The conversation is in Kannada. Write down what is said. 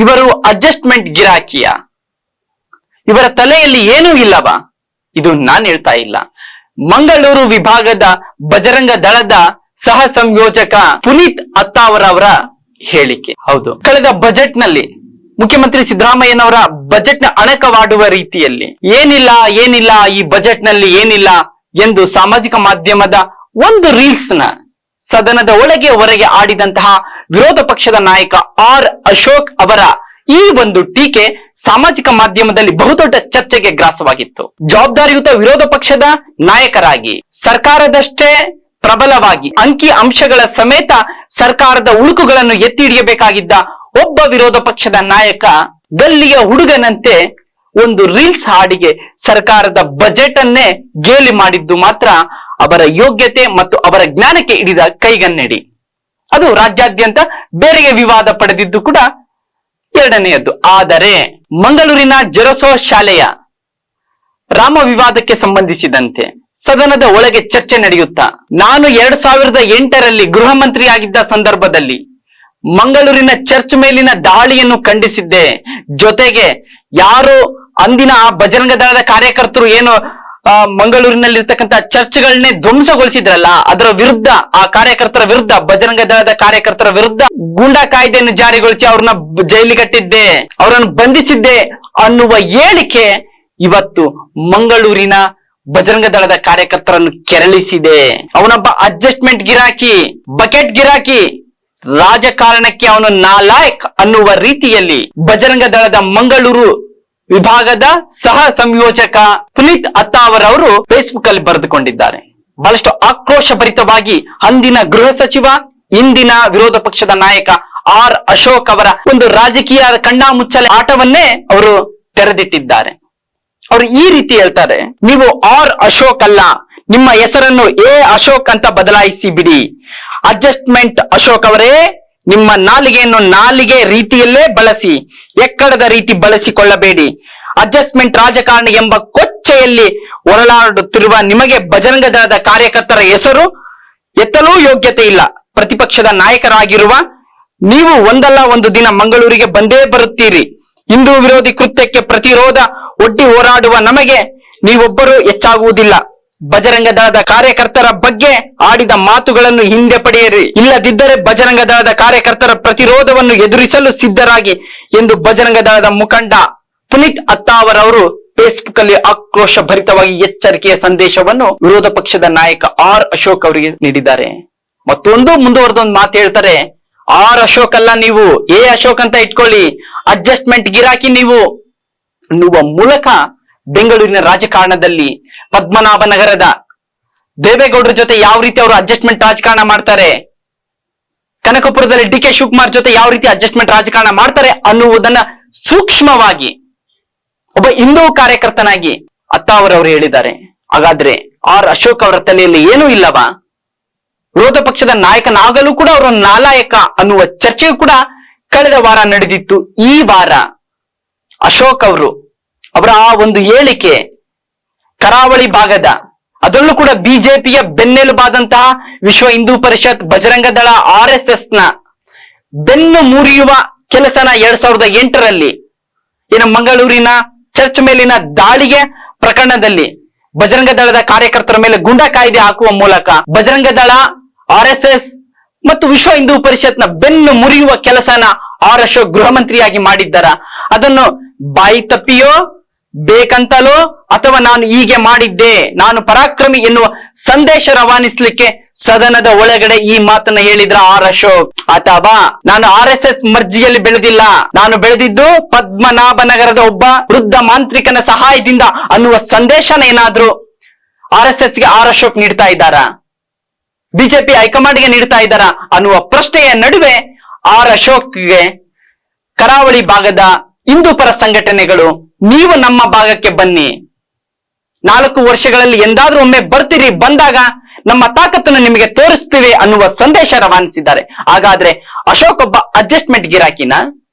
ಇವರು ಅಡ್ಜಸ್ಟ್ಮೆಂಟ್ ಗಿರಾಕಿಯ. ಇವರ ತಲೆಯಲ್ಲಿ ಏನೂ ಇಲ್ಲವಾ? ಇದು ನಾನ್ ಹೇಳ್ತಾ ಇಲ್ಲ. ಮಂಗಳೂರು ವಿಭಾಗದ ಬಜರಂಗ ದಳದ ಸಹ ಸಂಯೋಜಕ ಪುನೀತ್ ಅತ್ತಾವರವರ ಹೇಳಿಕೆ. ಹೌದು. ಕಳೆದ ಬಜೆಟ್ನಲ್ಲಿ ಮುಖ್ಯಮಂತ್ರಿ ಸಿದ್ದರಾಮಯ್ಯನವರ ಬಜೆಟ್ನ ಅಣಕವಾಡುವ ರೀತಿಯಲ್ಲಿ ಏನಿಲ್ಲ ಏನಿಲ್ಲ, ಈ ಬಜೆಟ್ನಲ್ಲಿ ಏನಿಲ್ಲ ಎಂದು ಸಾಮಾಜಿಕ ಮಾಧ್ಯಮದ ಒಂದು ರೀಲ್ಸ್ನ ಸದನದ ಒಳಗೆ ಹೊರಗೆ ಆಡಿದಂತಹ ವಿರೋಧ ಪಕ್ಷದ ನಾಯಕ ಆರ್ ಅಶೋಕ್ ಅವರ ಈ ಒಂದು ಟೀಕೆ ಸಾಮಾಜಿಕ ಮಾಧ್ಯಮದಲ್ಲಿ ಬಹುದೊಡ್ಡ ಚರ್ಚೆಗೆ ಗ್ರಾಸವಾಗಿತ್ತು. ಜವಾಬ್ದಾರಿಯುತ ವಿರೋಧ ಪಕ್ಷದ ನಾಯಕರಾಗಿ, ಸರ್ಕಾರದಷ್ಟೇ ಪ್ರಬಲವಾಗಿ, ಅಂಕಿ ಅಂಶಗಳ ಸಮೇತ ಸರ್ಕಾರದ ಉಳುಕುಗಳನ್ನು ಎತ್ತಿ ಹಿಡಿಯಬೇಕಾಗಿದ್ದ ಒಬ್ಬ ವಿರೋಧ ಪಕ್ಷದ ನಾಯಕ, ಗಲ್ಲಿಯ ಹುಡುಗನಂತೆ ಒಂದು ರೀಲ್ಸ್ ಹಾಡಿಗೆ ಸರ್ಕಾರದ ಬಜೆಟ್ ಅನ್ನೇ ಗೇಲಿ ಮಾಡಿದ್ದು ಮಾತ್ರ ಅವರ ಯೋಗ್ಯತೆ ಮತ್ತು ಅವರ ಜ್ಞಾನಕ್ಕೆ ಹಿಡಿದ ಕೈಗನ್ನಡಿ. ಅದು ರಾಜ್ಯಾದ್ಯಂತ ಬೇರೆಗೆ ವಿವಾದ ಪಡೆದಿದ್ದು ಕೂಡ ಎರಡನೆಯದ್ದು. ಆದರೆ ಮಂಗಳೂರಿನ ಜೆರಸೋ ಶಾಲೆಯ ರಾಮ ವಿವಾದಕ್ಕೆ ಸಂಬಂಧಿಸಿದಂತೆ ಸದನದ ಒಳಗೆ ಚರ್ಚೆ ನಡೆಯುತ್ತಾ, ನಾನು ಎರಡ್ ಸಾವಿರದ ಎಂಟರಲ್ಲಿ ಗೃಹ ಮಂತ್ರಿಯಾಗಿದ್ದ ಸಂದರ್ಭದಲ್ಲಿ ಮಂಗಳೂರಿನ ಚರ್ಚ್ ಮೇಲಿನ ದಾಳಿಯನ್ನು ಖಂಡಿಸಿದ್ದೆ. ಜೊತೆಗೆ ಯಾರು ಅಂದಿನ ಆ ಬಜರಂಗ ದಳದ ಕಾರ್ಯಕರ್ತರು ಏನು ಮಂಗಳೂರಿನಲ್ಲಿರ್ತಕ್ಕಂಥ ಚರ್ಚ್ಗಳನ್ನೇ ಧ್ವಂಸಗೊಳಿಸಿದ್ರಲ್ಲ, ಅದರ ವಿರುದ್ಧ, ಆ ಕಾರ್ಯಕರ್ತರ ವಿರುದ್ಧ ಬಜರಂಗ ದಳದ ಕಾರ್ಯಕರ್ತರ ವಿರುದ್ಧ ಗೂಂಡಾ ಕಾಯ್ದೆಯನ್ನು ಜಾರಿಗೊಳಿಸಿ ಅವ್ರನ್ನ ಜೈಲಿಗೆ ಜೈಲಿಗಟ್ಟಿದ್ದೆ ಅವರನ್ನು ಬಂಧಿಸಿದ್ದೆ ಅನ್ನುವ ಹೇಳಿಕೆ ಇವತ್ತು ಮಂಗಳೂರಿನ ಬಜರಂಗ ದಳದ ಕಾರ್ಯಕರ್ತರನ್ನು ಕೆರಳಿಸಿದೆ. ಅವನೊಬ್ಬ ಅಡ್ಜಸ್ಟ್ಮೆಂಟ್ ಗಿರಾಕಿ ಬಕೆಟ್ ಗಿರಾಕಿ, ರಾಜಕಾರಣಕ್ಕೆ ಅವನು ನಾಲಾಯಕ್ ಅನ್ನುವ ರೀತಿಯಲ್ಲಿ ಬಜರಂಗ ದಳದ ಮಂಗಳೂರು ವಿಭಾಗದ ಸಹ ಸಂಯೋಜಕ ಪುನೀತ್ ಅತ್ತಾವರ್ ಅವರು ಫೇಸ್ಬುಕ್ ಅಲ್ಲಿ ಬರೆದುಕೊಂಡಿದ್ದಾರೆ. ಬಹಳಷ್ಟು ಆಕ್ರೋಶಭರಿತವಾಗಿ ಅಂದಿನ ಗೃಹ ಸಚಿವ, ಇಂದಿನ ವಿರೋಧ ಪಕ್ಷದ ನಾಯಕ ಆರ್ ಅಶೋಕ್ ಅವರ ಒಂದು ರಾಜಕೀಯ ಕಣ್ಣಾಮುಚ್ಚಲೆ ಆಟವನ್ನೇ ಅವರು ತೆರೆದಿಟ್ಟಿದ್ದಾರೆ. ಅವರು ಈ ರೀತಿ ಹೇಳ್ತಾರೆ, ನೀವು ಆರ್ ಅಶೋಕ್ ಅಲ್ಲ, ನಿಮ್ಮ ಹೆಸರನ್ನು ಎ ಅಶೋಕ್ ಅಂತ ಬದಲಾಯಿಸಿ ಬಿಡಿ. ಅಡ್ಜಸ್ಟ್ಮೆಂಟ್ ಅಶೋಕ್ ಅವರೇ ನಿಮ್ಮ ನಾಲಿಗೆಯನ್ನು ನಾಲಿಗೆ ರೀತಿಯಲ್ಲೇ ಬಳಸಿ, ಎಕ್ಕಡದ ರೀತಿ ಬಳಸಿಕೊಳ್ಳಬೇಡಿ. ಅಡ್ಜಸ್ಟ್ಮೆಂಟ್ ರಾಜಕಾರಣಿ ಎಂಬ ಕೊಚ್ಚೆಯಲ್ಲಿ ಹೊರಳಾಡುತ್ತಿರುವ ನಿಮಗೆ ಬಜರಂಗ ದಳದ ಕಾರ್ಯಕರ್ತರ ಹೆಸರು ಎತ್ತಲೂ ಯೋಗ್ಯತೆ ಇಲ್ಲ. ಪ್ರತಿಪಕ್ಷದ ನಾಯಕರಾಗಿರುವ ನೀವು ಒಂದಲ್ಲ ಒಂದು ದಿನ ಮಂಗಳೂರಿಗೆ ಬಂದೇ ಬರುತ್ತೀರಿ. ಹಿಂದೂ ವಿರೋಧಿ ಕೃತ್ಯಕ್ಕೆ ಪ್ರತಿರೋಧ, ಒಡ್ಡಿ ಹೋರಾಡುವ ನಮಗೆ ನೀವೊಬ್ಬರು ಹೆಚ್ಚಾಗುವುದಿಲ್ಲ. ಬಜರಂಗ ದಳದ ಕಾರ್ಯಕರ್ತರ ಬಗ್ಗೆ ಆಡಿದ ಮಾತುಗಳನ್ನು ಹಿಂದೆ ಪಡೆಯಿರಿ. ಇಲ್ಲದಿದ್ದರೆ ಬಜರಂಗ ದಳದ ಕಾರ್ಯಕರ್ತರ ಪ್ರತಿರೋಧವನ್ನು ಎದುರಿಸಲು ಸಿದ್ಧರಾಗಿ ಎಂದು ಬಜರಂಗ ದಳದ ಮುಖಂಡ ಪುನೀತ್ ಅತ್ತಾವರ್ ಅವರು ಫೇಸ್ಬುಕ್ ಅಲ್ಲಿ ಆಕ್ರೋಶ ಭರಿತವಾಗಿ ಎಚ್ಚರಿಕೆಯ ಸಂದೇಶವನ್ನು ವಿರೋಧ ಪಕ್ಷದ ನಾಯಕ ಆರ್ ಅಶೋಕ್ ಅವರಿಗೆ ನೀಡಿದ್ದಾರೆ. ಮತ್ತೊಂದು ಮುಂದುವರೆದ ಒಂದು ಮಾತು ಹೇಳ್ತಾರೆ. ಆರ್ ಅಶೋಕ್ ಅಲ್ಲ ನೀವು, ಎ ಅಶೋಕ್ ಅಂತ ಇಟ್ಕೊಳ್ಳಿ. ಅಡ್ಜಸ್ಟ್ಮೆಂಟ್ ಗಿರಾಕಿ ನೀವು. ಅನ್ನುವ ಮೂಲಕ ಬೆಂಗಳೂರಿನ ರಾಜಕಾರಣದಲ್ಲಿ ಪದ್ಮನಾಭ ನಗರದ ದೇವೇಗೌಡರ ಜೊತೆ ಯಾವ ರೀತಿ ಅವರು ಅಡ್ಜಸ್ಟ್ಮೆಂಟ್ ರಾಜಕಾರಣ ಮಾಡ್ತಾರೆ? ಕನಕಪುರದಲ್ಲಿ ಡಿ ಕೆ ಶಿವಕುಮಾರ್ ಜೊತೆ ಯಾವ ರೀತಿ ಅಡ್ಜಸ್ಟ್ಮೆಂಟ್ ರಾಜಕಾರಣ ಮಾಡ್ತಾರೆ ಅನ್ನುವುದನ್ನ ಸೂಕ್ಷ್ಮವಾಗಿ ಒಬ್ಬ ಹಿಂದೂ ಕಾರ್ಯಕರ್ತನಾಗಿ ಅತ್ತಾವರ್ ಅವರು ಹೇಳಿದ್ದಾರೆ. ಹಾಗಾದ್ರೆ ಆರ್ ಅಶೋಕ್ ಅವರ ತಲೆಯಲ್ಲಿ ಏನೂ ಇಲ್ಲವಾ? ವಿರೋಧ ಪಕ್ಷದ ನಾಯಕನಾಗಲು ಕೂಡ ಅವರು ನಾಲಾಯಕ ಅನ್ನುವ ಚರ್ಚೆಯು ಕೂಡ ಕಳೆದ ವಾರ ನಡೆದಿತ್ತು. ಈ ವಾರ ಅಶೋಕ್ ಅವರು ಅವರ ಆ ಒಂದು ಹೇಳಿಕೆ ಕರಾವಳಿ ಭಾಗದ, ಅದರಲ್ಲೂ ಕೂಡ ಬಿಜೆಪಿಯ ಬೆನ್ನೆಲುಬಾದಂತಹ ವಿಶ್ವ ಹಿಂದೂ ಪರಿಷತ್ ಬಜರಂಗ ದಳ ಆರ್ನ ಬೆನ್ನು ಮುರಿಯುವ ಕೆಲಸನ ಎರಡ್ ಸಾವಿರದ ಎಂಟರಲ್ಲಿ ಏನು ಮಂಗಳೂರಿನ ಚರ್ಚ್ ಮೇಲಿನ ದಾಳಿಗೆ ಪ್ರಕರಣದಲ್ಲಿ ಬಜರಂಗ ದಳದ ಕಾರ್ಯಕರ್ತರ ಮೇಲೆ ಗುಂಡಾ ಕಾಯ್ದೆ ಹಾಕುವ ಮೂಲಕ Bajrang Dal, R S S ಮತ್ತು ವಿಶ್ವ ಹಿಂದೂ ಪರಿಷತ್ನ ಬೆನ್ನು ಮುರಿಯುವ ಕೆಲಸನ ಆರ್ ಅಶೋಕ್ ಗೃಹ ಮಂತ್ರಿಯಾಗಿ ಮಾಡಿದ್ದಾರ, ಅದನ್ನು ಬಾಯಿ ತಪ್ಪಿಯೋ ಬೇಕಂತಲೋ ಅಥವಾ ನಾನು ಹೀಗೆ ಮಾಡಿದ್ದೆ, ನಾನು ಪರಾಕ್ರಮಿ ಎನ್ನುವ ಸಂದೇಶ ರವಾನಿಸ್ಲಿಕ್ಕೆ ಸದನದ ಒಳಗಡೆ ಈ ಮಾತನ್ನ ಹೇಳಿದ್ರ ಆರ್ ಅಶೋಕ್. ಅಥವಾ ನಾನು ಆರ್ ಎಸ್ ಎಸ್ ಮರ್ಜಿಯಲ್ಲಿ ಬೆಳೆದಿಲ್ಲ. ನಾನು ಬೆಳೆದಿದ್ದು ಪದ್ಮನಾಭನಗರದ ಒಬ್ಬ ವೃದ್ಧ ಮಾಂತ್ರಿಕನ ಸಹಾಯದಿಂದ ಅನ್ನುವ ಸಂದೇಶನ ಏನಾದ್ರು ಆರ್ ಎಸ್ ಎಸ್ಗೆ ಆರ್ ಅಶೋಕ್ ನೀಡ್ತಾ ಇದ್ದಾರಾ? ಬಿಜೆಪಿ ಹೈಕಮಾಂಡ್ಗೆ ನೀಡ್ತಾ ಇದ್ದಾರಾ ಅನ್ನುವ ಪ್ರಶ್ನೆಯ ನಡುವೆ ಆರ್ ಅಶೋಕ್ಗೆ ಕರಾವಳಿ ಭಾಗದ ಹಿಂದೂ ಪರ ಸಂಘಟನೆಗಳು ನೀವು ನಮ್ಮ ಭಾಗಕ್ಕೆ ಬನ್ನಿ. ನಾಲ್ಕು ವರ್ಷಗಳಲ್ಲಿ ಎಂದಾದ್ರೂ ಒಮ್ಮೆ ಬರ್ತೀರಿ, ಬಂದಾಗ ನಮ್ಮ ತಾಕತ್ತನ್ನು ನಿಮಗೆ ತೋರಿಸ್ತೀವಿ ಅನ್ನುವ ಸಂದೇಶ ರವಾನಿಸಿದ್ದಾರೆ. ಹಾಗಾದ್ರೆ ಅಶೋಕ್ ಒಬ್ಬ ಅಡ್ಜಸ್ಟ್ಮೆಂಟ್ ಗಿರಾಕಿನ